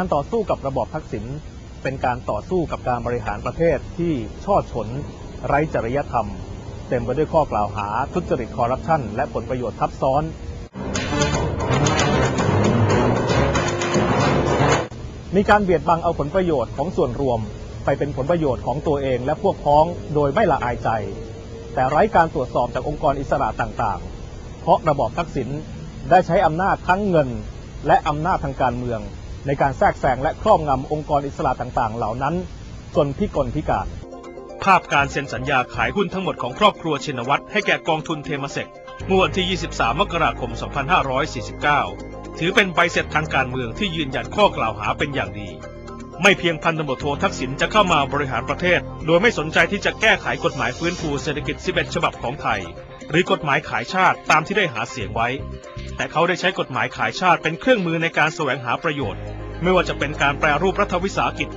การต่อสู้กับระบอบทักษิณเป็นการต่อสู้กับการบริหารประเทศที่ช่อฉน ไร้จริยธรรม เต็มไปด้วยข้อกล่าวหาทุจริตคอร์รัปชันและผลประโยชน์ทับซ้อน มีการเบียดบังเอาผลประโยชน์ของส่วนรวม ไปเป็นผลประโยชน์ของตัวเองและพวกพ้องโดยไม่ละอายใจ แต่ไร้การตรวจสอบจากองค์กรอิสระต่างๆ เพราะระบอบทักษิณได้ใช้อำนาจทั้งเงิน และอำนาจทางการเมือง ในการแทรกแซงและครอบงำองค์กรอิสระต่างๆ เหล่านั้น จนพิกลพิการ ภาพการเซ็นสัญญาขายหุ้นทั้งหมดของครอบครัวชินวัตรให้แก่กองทุนเทมเซกเมื่อวันที่ 23 มกราคม 2549 ถือเป็นใบเสร็จทางการเมืองที่ยืนยันข้อกล่าวหาเป็นอย่างดี ไม่เพียงพันตำรวจโททักษิณจะเข้ามาบริหารประเทศ โดยไม่สนใจที่จะแก้ไขกฎหมายฟื้นฟูเศรษฐกิจ 11 ฉบับของไทย หรือกฎหมายขายชาติตามที่ได้หาเสียงไว้ แต่เขาได้ใช้กฎหมายขายชาติเป็นเครื่องมือในการแสวงหาประโยชน์ ไม่ว่าจะเป็นการแปรรูปรัฐวิสาหกิจ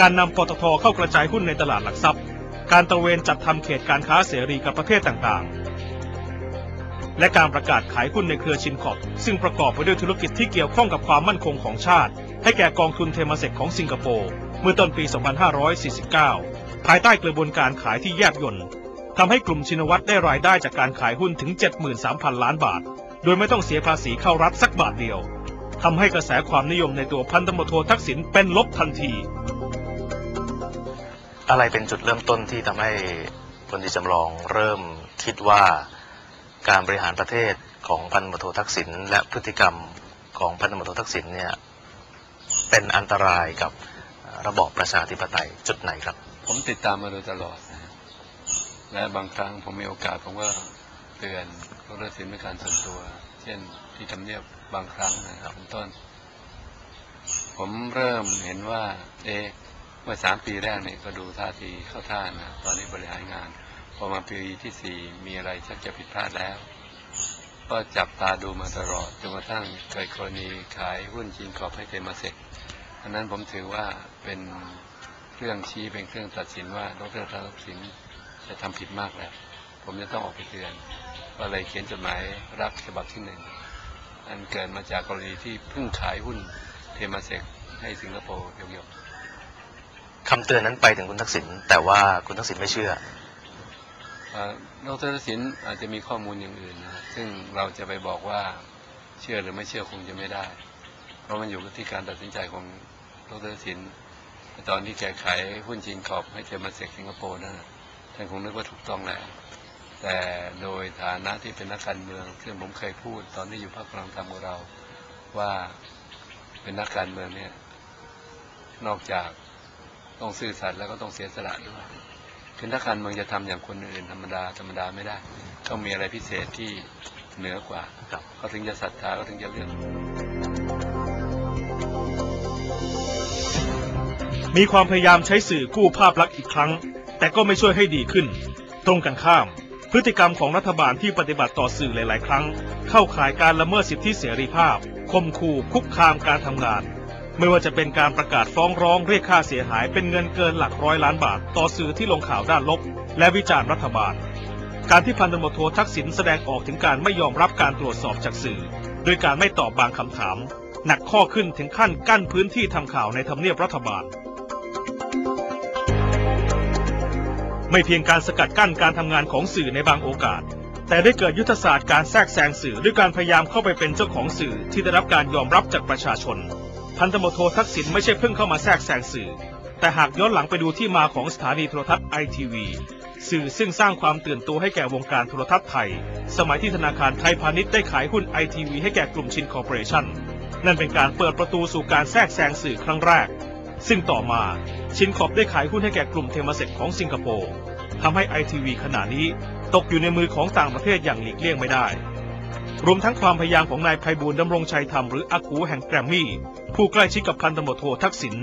การนำปตทเข้ากระจายหุ้นในตลาดหลักทรัพย์ การตระเวนจัดทำเขตการค้าเสรีกับประเทศต่างๆ และการประกาศขายหุ้นในเครือชินขอบซึ่งประกอบไปด้วยธุรกิจที่เกี่ยวข้องกับความมั่นคงของชาติ ให้แก่กองทุนเทมาเซกของสิงคโปร์เมื่อต้นปี 2549 ภายใต้กระบวนการขายที่แยบยลทำให้กลุ่มชินวัตรได้รายได้จากการขายหุ้นถึง 73,000 ล้านบาท โดยไม่ต้องเสียภาษีเข้ารัฐสักบาทเดียวทำให้กระแสความนิยมในตัวพันตำรวจโททักษิณเป็นลบทันที อะไรเป็นจุดเริ่มต้นที่ทำให้พลตรีจำลองเริ่มคิดว่าการบริหารประเทศของพันตำรวจโททักษิณและพฤติกรรมของพันตำรวจโททักษิณเนี่ยเป็นอันตรายกับระบอบประชาธิปไตยจุดไหนครับ ผมติดตามมาโดยตลอดนะและบางครั้งผมมีโอกาสผมก็ เตือนก็เลือกสินเป็นการส่วนตัว เช่นที่ทำเนียบบางครั้งนะครับเป็นต้น ผมเริ่มเห็นว่า เอะเมื่อสามปีแรกเนี่ยก็ดูท่าทีเข้าท่านะตอนนี้บริหารงานพอมาปีที่สี่มีอะไรชักจะผิดพลาดแล้ว ก็จับตาดูมาตลอดจนกระทั่งเกิดกรณีขายหุ้นจีนกอบให้เทมาเสร็จอันนั้นผมถือว่าเป็นเครื่องชี้เป็นเครื่องตัดสินว่าดรทักษิณจะทำผิดมากแล้ว ผมจะต้องออกไปเตือน ก็เลยเขียนจดหมายรับฉบับที่หนึ่งอันเกิดมาจากกรณีที่เพิ่งขายหุ้นเทมาเซกให้สิงคโปร์ยกคำเตือนนั้นไปถึงคุณทักษิณแต่ว่าคุณทักษิณไม่เชื่อๆอ่าดรทักษิณอาจจะมีข้อมูลอย่างอื่นนะซึ่งเราจะไปบอกว่าเชื่อหรือไม่เชื่อคงจะไม่ได้ เพราะมันอยู่ที่การตัดสินใจของดรทักษิณตอนที่แกขายหุ้นจีนขอบให้เทมาเซกสิงคโปร์นั่นนะท่านคงนึกว่าถูกต้องแล้ว แต่โดยฐานะที่เป็นนักการเมืองซึ่งผมเคยพูด ตอนที่อยู่พรรคพลังธรรมของเราว่าเป็นนักการเมืองเนี่ย นอกจากต้องซื่อสัตย์แล้วก็ต้องเสียสละด้วยคือนักการเมืองจะทำอย่างคนอื่นธรรมดาธรรมดาไม่ได้ ต้องมีอะไรพิเศษที่เหนือกว่าครับเขาถึงจะศรัทธาเขาถึงจะเลือกมีความพยายามใช้สื่อกู้ภาพลักษณ์อีกครั้ง แต่ก็ไม่ช่วยให้ดีขึ้น ตรงกันข้าม พฤติกรรมของรัฐบาลที่ปฏิบัติต่อสื่อหลาย ๆ ครั้ง เข้าข่ายการละเมิดสิทธิเสรีภาพคมขู่คุกคามการทำงาน ไม่ว่าจะเป็นการประกาศฟ้องร้องเรียกค่าเสียหายเป็นเงินเกินหลักร้อยล้านบาท ต่อสื่อที่ลงข่าวด้านลบ และวิจารณ์รัฐบาล การที่พันตำรวจโททักษิณแสดงออกถึงการไม่ยอมรับการตรวจสอบจากสื่อ โดยการไม่ตอบบางคำถาม หนักข้อขึ้นถึงขั้นกั้นพื้นที่ทำข่าวในทำเนียบรัฐบาล ไม่เพียงการสกัดกั้นการทำงานของสื่อในบางโอกาส แต่ได้เกิดยุทธศาสตร์การแทรกแซงสื่อด้วยการพยายามเข้าไปเป็นเจ้าของสื่อที่ได้รับการยอมรับจากประชาชน พันตำรวจโททักษิณไม่ใช่เพิ่งเข้ามาแทรกแซงสื่อ แต่หากย้อนหลังไปดูที่มาของสถานีโทรทัศน์ไอทีวีสื่อซึ่งสร้างความตื่นตัวให้แก่วงการโทรทัศน์ไทย สมัยที่ธนาคารไทยพาณิชย์ได้ขายหุ้นไอทีวีให้แก่กลุ่มชินคอร์ปอเรชั่นนั่นเป็นการเปิดประตูสู่การแทรกแซงสื่อครั้งแรก ซึ่งต่อมาชินคอร์ปได้ขายหุ้นให้แก่กลุ่มเทมเซกของสิงคโปร์ทำให้ไอทีวีขณะนี้ตกอยู่ในมือของต่างประเทศอย่างหลีกเลี่ยงไม่ได้ รวมทั้งความพยายามของนายไพบูลดำรงชัยธรรมหรืออากูแห่งแกรมมี่ ผู้ใกล้ชิดกับพันตำรวจโททักษิณ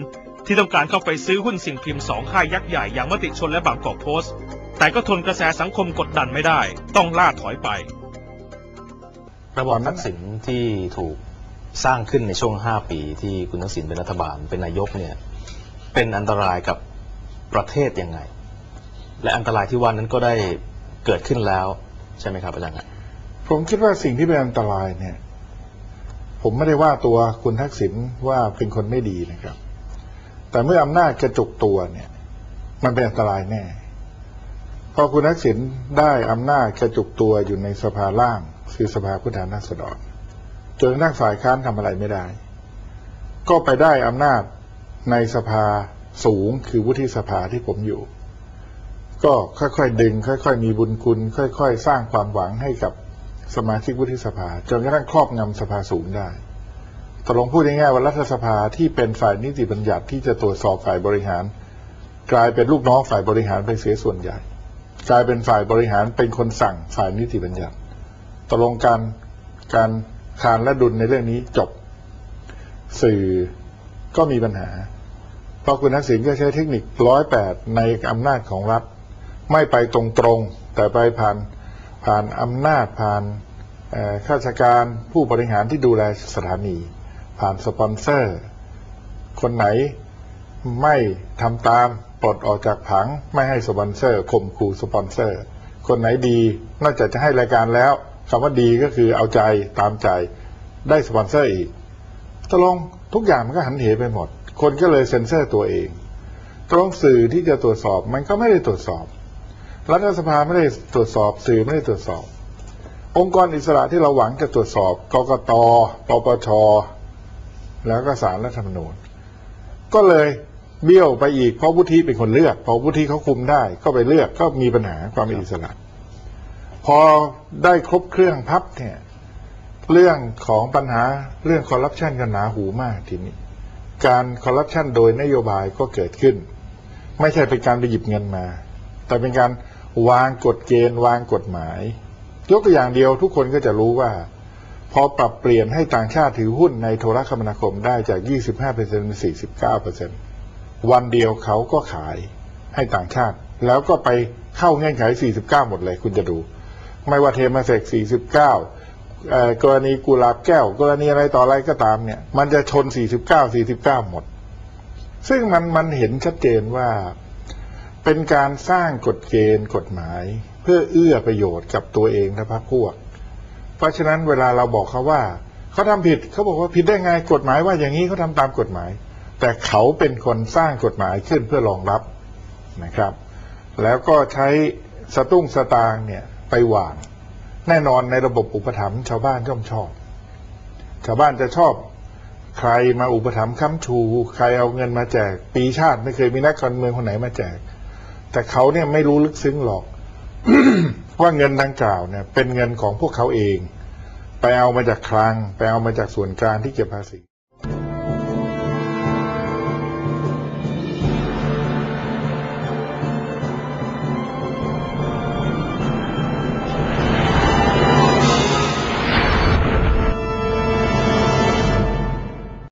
ที่ต้องการเข้าไปซื้อหุ้นสิ่งพิมพ์สองค่ายยักษ์ใหญ่อย่างมติชนและบางกอกโพสต์ แต่ก็ทนกระแสสังคมกดดันไม่ได้ ต้องล่าถอยไป ระบอบทักษิณที่ถูก สร้างขึ้นในช่วง 5 ปีที่คุณทักษิณเป็นรัฐบาลเป็นนายกเนี่ยเป็นอันตรายกับประเทศยังไง และอันตรายที่ว่านั้นก็ได้เกิดขึ้นแล้วใช่ไหมครับอาจารย์ครับผมคิดว่าสิ่งที่เป็นอันตรายเนี่ย ผมไม่ได้ว่าตัวคุณทักษิณว่าเป็นคนไม่ดีนะครับ แต่เมื่ออำนาจกระจุกตัวเนี่ย มันเป็นอันตรายแน่พอคุณทักษิณได้อำนาจกระจุกตัวอยู่ในสภาล่างคือสภาผู้แทนราษฎร จนกระทั่งฝ่ายค้านทำอะไรไม่ได้ ก็ไปได้อำนาจในสภาสูงคือวุฒิสภาที่ผมอยู่ ก็ค่อยๆดึง ค่อย ๆ มีบุญคุณ ค่อย ๆ สร้างความหวังให้กับสมาชิกวุฒิสภา จนกระทั่งครอบงำสภาสูงได้ตกลงพูดง่ายๆว่ารัฐสภาที่เป็นฝ่ายนิติบัญญัติที่จะตรวจสอบฝ่ายบริหาร กลายเป็นลูกน้องฝ่ายบริหารไปเสียส่วนใหญ่ กลายเป็นฝ่ายบริหารเป็นคนสั่งฝ่ายนิติบัญญัติตกลงการการ คานและดุลในเรื่องนี้จบ สื่อก็มีปัญหา เพราะคุณทักษิณก็ใช้เทคนิคร้อยแปดในอำนาจของรัฐ ไม่ไปตรงๆแต่ไปผ่านผ่านอำนาจผ่านข้าราชการผู้บริหารที่ดูแลสถานี ผ่านสปอนเซอร์ คนไหนไม่ทำตามปลดออกจากผังไม่ให้สปอนเซอร์ข่มขู่สปอนเซอร์ คนไหนดีนอกจากจะให้รายการแล้ว คำว่าดีก็คือเอาใจตามใจได้สปอนเซอร์อีกตกลงทุกอย่างมันก็หันเหไปหมด คนก็เลยเซ็นเซอร์ตัวเองตกลงสื่อที่จะตรวจสอบมันก็ไม่ได้ตรวจสอบ รัฐสภาไม่ได้ตรวจสอบสื่อไม่ได้ตรวจสอบ องค์กรอิสระที่เราหวังจะตรวจสอบกกตปปชแล้วก็ศาลรัฐธรรมนูญ ก็เลยเบี้ยวไปอีกเพราะวุฒิเป็นคนเลือกพอวุฒิเขาคุมได้ก็ไปเลือกก็มีปัญหาความเป็นอิสระ พอได้ครบเครื่องพับเนี่ยเรื่องของปัญหาเรื่องคอร์รัปชันกันหนาหูมากทีนี้ การคอร์รัปชันโดยนโยบายก็เกิดขึ้น ไม่ใช่เป็นการไปหยิบเงินมา แต่เป็นการวางกฎเกณฑ์วางกฎหมาย ยกตัวอย่างเดียวทุกคนก็จะรู้ว่า พอปรับเปลี่ยนให้ต่างชาติถือหุ้นในโทรคมนาคมได้จาก 25%เป็น49%วันเดียวเขาก็ขายให้ต่างชาติ แล้วก็ไปเข้าเงื่อนไข 49 หมดเลยคุณจะดู ไม่ว่าเทมาเซก49เอ่อกรณีกุหลาบแก้ว กรณีอะไรต่ออะไรก็ตามเนี่ย มันจะชน 49 49 หมด ซึ่งมันมันเห็นชัดเจนว่าเป็นการสร้างกฎเกณฑ์กฎหมาย เพื่อเอื้อประโยชน์กับตัวเองและพรรคพวก เพราะฉะนั้นเวลาเราบอกเขาว่าเขาทำผิดเขาบอกว่าผิดได้ไงกฎหมายว่าอย่างนี้เขาทำตามกฎหมาย แต่เขาเป็นคนสร้างกฎหมายขึ้นเพื่อรองรับนะครับ แล้วก็ใช้สตุ้งสตางเนี่ย ไปหวางแน่นอนในระบบอุปถัมภ์ชาวบ้านย่อมชอบ ชาวบ้านจะชอบ ใครมาอุปถัมภ์ค้ำชู ใครเอาเงินมาแจก ปีชาติไม่เคยมีนักการเมืองคนไหนมาแจก แต่เขาเนี่ยไม่รู้ลึกซึ้งหรอก ว่าเงินดังกล่าวเนี่ย เป็นเงินของพวกเขาเอง ไปเอามาจากคลัง ไปเอามาจากส่วนกลางที่เก็บภาษี